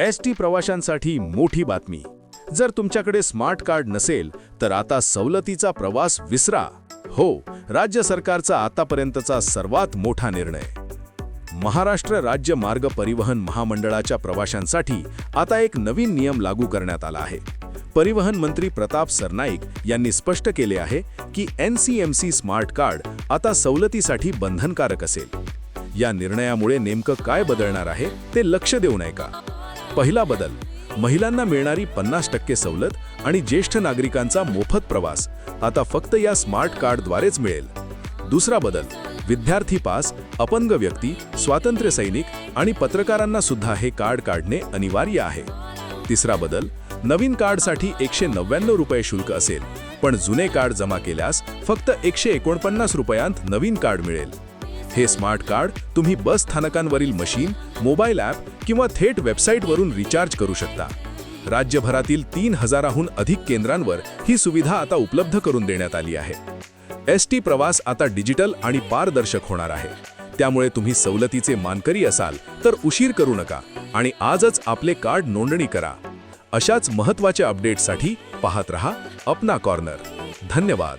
S T प्रवाशांसाठी मोठी बातमी. जर तुमच्याकडे स्मार्ट कार्ड नसेल तर आता सवलतीचा प्रवास विसरा. हो राज्य सरकारचा आतापर्यंतचा सर्वात मोठा निर्णय. महाराष्ट्र राज्य मार्ग परिवहन महामंडळाच्या प्रवाशांसाठी आता एक नवीन नियम लागू करण्यात आला आहे. परिवहन मंत्री प्रताप सरनाईक यांनी स्पष्ट केले आहे की N C M C smart card आता सवलतीसाठी बंधनकारक असेल. या निर्णयामुळे नेमकं काय बदलणार आहे ते लक्ष देऊ नये का? पहिला बदल महिलांना मिळणारी पन्नास टक्के सवलत आणि ज्येष्ठ नागरिकांचा मोफत प्रवास. आता फक्त या स्मार्ट कार्डद्वारेच मिळेल. दुसरा बदल विद्यार्थी पास अपंग व्यक्ती स्वातंत्र्य सैनिक आणि पत्रकारांना सुद्धा हे कार्ड काढणे अनिवार्य आहे. तिसरा बदल नवीन कार्डसाठी एकशे नव्याण्णव रुपये शुल्क असेल पण जुने कार्ड जमा केल्यास फक्त एकशे एकोणपन्नास रुपयांत नवीन कार्ड मिळेल. हे स्मार्ट कार्ड तुम्ही बस स्थानकांवरील मशीन मोबाईल ॲप किंवा थेट वेबसाईटवरून रिचार्ज करू शकता. राज्यभरातील तीन हजाराहून अधिक केंद्रांवर ही सुविधा आता उपलब्ध करून देण्यात आली आहे. एस टी प्रवास आता डिजिटल आणि पारदर्शक होणार आहे. त्यामुळे तुम्ही सवलतीचे मानकरी असाल तर उशीर करू नका आणि आजच आपले कार्ड नोंदणी करा. अशाच महत्त्वाच्या अपडेट्ससाठी पाहत रहा अपना कॉर्नर. धन्यवाद.